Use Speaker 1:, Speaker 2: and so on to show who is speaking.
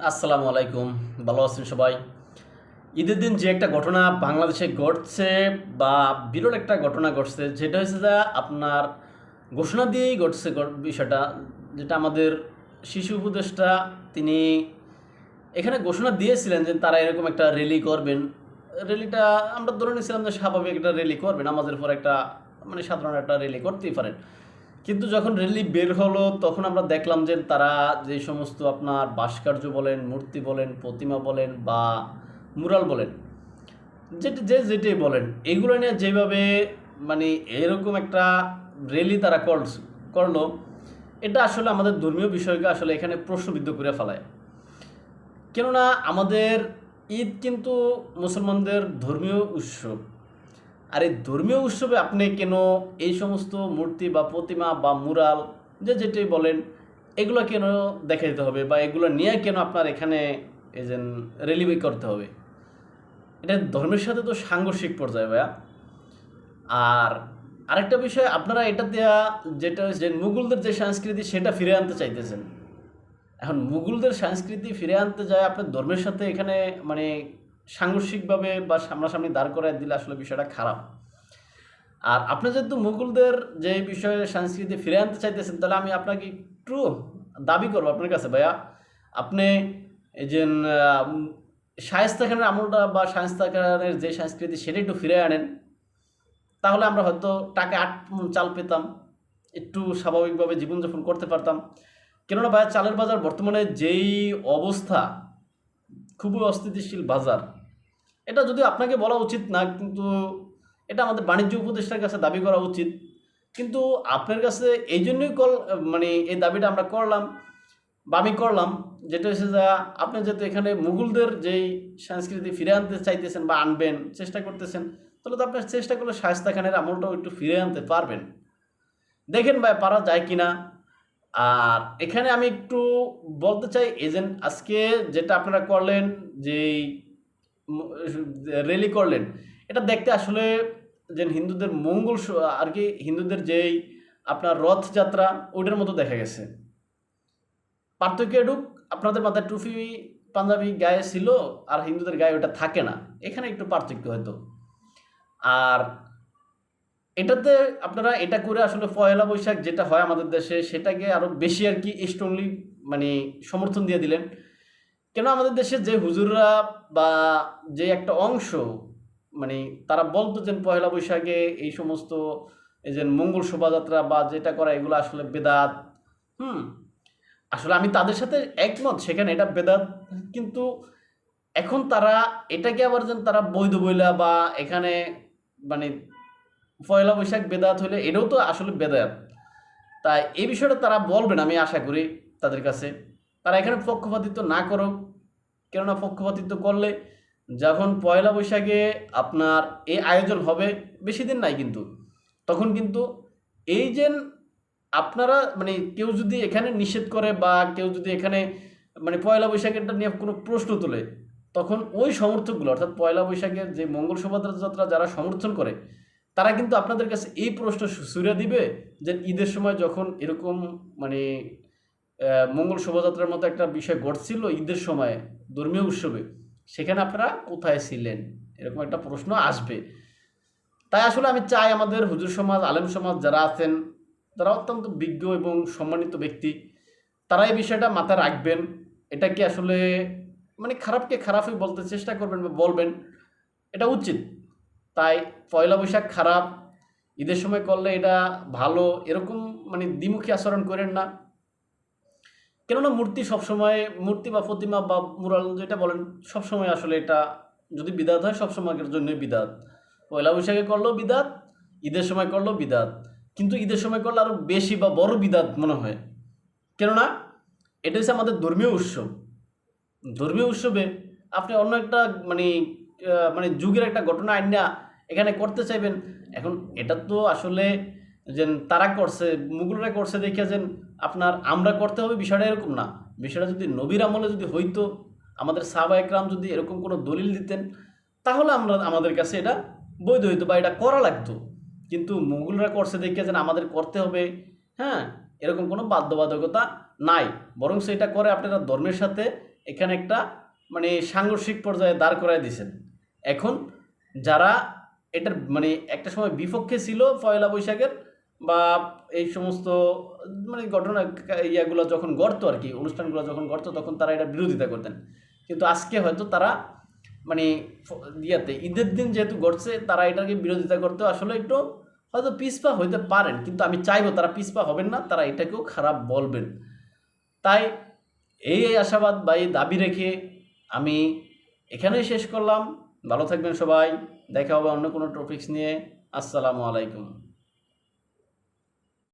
Speaker 1: আসসালামু আলাইকুম। ভালো আছেন সবাই? ঈদের দিন যে একটা ঘটনা বাংলাদেশে ঘটছে বা বিরল একটা ঘটনা ঘটছে, যেটা হচ্ছে যে আপনার ঘোষণা দিয়েই ঘটছে বিষয়টা, যেটা আমাদের শিশু উপদেষ্টা তিনি এখানে ঘোষণা দিয়েছিলেন যে তারা এরকম একটা র্যালি করবেন। র্যালিটা আমরা ধরে নিয়েছিলাম যে স্বাভাবিক একটা র্যালি করবেন, আমাদের পর একটা মানে সাধারণ একটা র্যালি করতেই পারেন। কিন্তু যখন র্যালি বের হলো, তখন আমরা দেখলাম যে তারা যে সমস্ত আপনার ভাস্কর্য বলেন, মূর্তি বলেন, প্রতিমা বলেন বা মুরাল বলেন, যেটি, যে যেটাই বলেন, এগুলো নিয়ে যেভাবে মানে এরকম একটা র্যালি তারা করস করল, এটা আসলে আমাদের ধর্মীয় বিষয়কে আসলে এখানে প্রশ্নবিদ্ধ করে ফেলায়। কেননা আমাদের ঈদ কিন্তু মুসলমানদের ধর্মীয় উৎসব। আর এই ধর্মীয় উৎসবে আপনি কেন এই সমস্ত মূর্তি বা প্রতিমা বা মুরাল, যে যেটাই বলেন, এগুলো কেন দেখা দিতে হবে বা এগুলো নিয়ে কেন আপনার এখানে এই যে রেলিভি করতে হবে? এটা ধর্মের সাথে তো সাংঘর্ষিক পর্যায়ে ভাইয়া। আর আরেকটা বিষয়, আপনারা এটা দেয়া যেটা যে মুঘলদের যে সংস্কৃতি, সেটা ফিরে আনতে চাইতেছেন। এখন মুঘলদের সংস্কৃতি ফিরে আনতে যায় আপনার ধর্মের সাথে এখানে মানে সাংঘর্ষিকভাবে বা সামনাসামনি দাঁড় করায় দিলে আসলে বিষয়টা খারাপ। আর আপনি যেহেতু মুঘলদের যে বিষয়ে সংস্কৃতি ফিরে আনতে চাইতেছেন, তাহলে আমি আপনাকে একটু দাবি করব আপনার কাছে ভাইয়া। আপনি এই যে শায়স্তা খানের আমলটা বা শায়স্তা খানের যে সংস্কৃতি সেটা একটু ফিরে আনেন, তাহলে আমরা হয়তো টাকা আট চাল পেতাম, একটু স্বাভাবিকভাবে জীবনযাপন করতে পারতাম। কেননা ভাইয়া চালের বাজার বর্তমানে যেই অবস্থা খুবই অস্থিতিশীল বাজার। এটা যদি আপনাকে বলা উচিত না, কিন্তু এটা আমাদের বাণিজ্য উপদেষ্টার কাছে দাবি করা উচিত। কিন্তু আপনার কাছে এই জন্যই কল মানে এই দাবিটা আমরা করলাম বা আমি করলাম, যেটা হচ্ছে যে আপনি যেহেতু এখানে মুঘলদের যেই সংস্কৃতি ফিরে আনতে চাইতেছেন বা আনবেন, চেষ্টা করতেছেন, তাহলে তো আপনার চেষ্টা করলে শায়স্তা খানের আমলটাও একটু ফিরে আনতে পারবেন। দেখেন ভাই, পারা যায় কিনা আর এখানে আমি একটু বলতে চাই, এজেন্ট আজকে যেটা আপনারা করলেন, যেই রেলি করলেন, এটা দেখতে আসলে যে হিন্দুদের মঙ্গল আর কি হিন্দুদের যেই আপনার রথযাত্রা, ওইটার মতো দেখা গেছে। পার্থক্য এডুক আপনাদের মাথায় টুপি, পাঞ্জাবি গায়ে ছিল, আর হিন্দুদের গায়ে ওটা থাকে না। এখানে একটু পার্থক্য হয়তো। আর এটাতে আপনারা এটা করে আসলে পয়লা বৈশাখ যেটা হয় আমাদের দেশে, সেটাকে আরও বেশি আর কি স্ট্রংলি মানে সমর্থন দিয়ে দিলেন। কেন আমাদের দেশে যে হুজুররা বা যে একটা অংশ মানে তারা বলতো যে পয়লা বৈশাখে এই সমস্ত এই যে মঙ্গল শোভাযাত্রা বা যেটা করা, এগুলো আসলে বেদাত। হুম, আসলে আমি তাদের সাথে একমত, সেখানে এটা বেদাত। কিন্তু এখন তারা এটাকে আবার যেন তারা বৈধ বইলা বা এখানে মানে পয়লা বৈশাখ বেদাত হলে এটাও তো আসলে বেদায়াত। তাই এই বিষয়টা তারা বলবেন আমি আশা করি তাদের কাছে। তারা এখানে পক্ষপাতিত্ব না করুক, কেননা পক্ষপাতিত্ব করলে যখন পয়লা বৈশাখে আপনার এই আয়োজন হবে, বেশি দিন নাই কিন্তু। তখন কিন্তু এই যে আপনারা মানে কেউ যদি এখানে নিষেধ করে বা কেউ যদি এখানে মানে পয়লা বৈশাখেরটা নিয়ে কোনো প্রশ্ন তোলে, তখন ওই সমর্থকগুলো, অর্থাৎ পয়লা বৈশাখের যে মঙ্গল শোভাযাত্রা যারা সমর্থন করে তারা কিন্তু আপনাদের কাছে এই প্রশ্ন সুরে দিবে যে ঈদের সময় যখন এরকম মানে মঙ্গল শোভাযাত্রার মতো একটা বিষয় ঘটছিল ঈদের সময়, ধর্মীয় উৎসবে, সেখানে আপনারা কোথায় ছিলেন? এরকম একটা প্রশ্ন আসবে। তাই আসলে আমি চাই আমাদের হুজুর সমাজ, আলেম সমাজ যারা আছেন তারা অত্যন্ত বিজ্ঞ এবং সম্মানিত ব্যক্তি, তারা এই বিষয়টা মাথায় রাখবেন। এটা কি আসলে মানে খারাপকে খারাপই বলতে চেষ্টা করবেন বা বলবেন, এটা উচিত। তাই পয়লা বৈশাখ খারাপ, ঈদের সময় করলে এটা ভালো, এরকম মানে দ্বিমুখী আচরণ করেন না। কেননা মূর্তি সবসময়, মূর্তি বা প্রতিমা বা মুরাল যেটা বলেন, সবসময় আসলে এটা যদি বিদাত হয়, সবসময়ের জন্যই বিদাত। পয়লা বৈশাখে করলেও বিদাত, ঈদের সময় করলেও বিদাত। কিন্তু ঈদের সময় করলে আরও বেশি বা বড় বিদাত মনে হয়। কেননা এটা হচ্ছে আমাদের ধর্মীয় উৎসব। ধর্মীয় উৎসবে আপনি অন্য একটা মানে মানে যুগের একটা ঘটনা আইনা এখানে করতে চাইবেন। এখন এটা তো আসলে যে তারা করছে, মুঘলরা করছে দেখে যে আপনার আমরা করতে হবে বিষয়টা এরকম না। বিষয়টা যদি নবীর আমলে যদি হইতো, আমাদের সাহবা একরাম যদি এরকম কোনো দলিল দিতেন, তাহলে আমরা আমাদের কাছে এটা বৈধ হইতো বা এটা করা লাগতো। কিন্তু মুঘলরা করছে দেখে যেন আমাদের করতে হবে হ্যাঁ এরকম কোনো বাধ্যবাধকতা নাই। বরং সেটা করে আপনারা ধর্মের সাথে এখানে একটা মানে সাংঘর্ষিক পর্যায়ে দাঁড় করায় দিয়েছেন। এখন যারা এটার মানে একটা সময় বিপক্ষে ছিল পয়লা বৈশাখের বা এই সমস্ত মানে ঘটনা ইয়াগুলো যখন গড়তো আর কি, অনুষ্ঠানগুলো যখন গড়তো, তখন তারা এটা বিরোধিতা করতেন। কিন্তু আজকে হয়তো তারা মানে ইয়াতে ঈদের দিন যেহেতু ঘটছে তারা এটাকে বিরোধিতা করতে আসলে একটু হয়তো পিসপা হইতে পারেন, কিন্তু আমি চাইব তারা পিসপা হবেন না, তারা এটাকেও খারাপ বলবেন। তাই এই আশাবাদ বা এই দাবি রেখে আমি এখানেই শেষ করলাম। ভালো থাকবেন সবাই। দেখা হবে অন্য কোনো টপিক্স নিয়ে। আসসালামু আলাইকুম।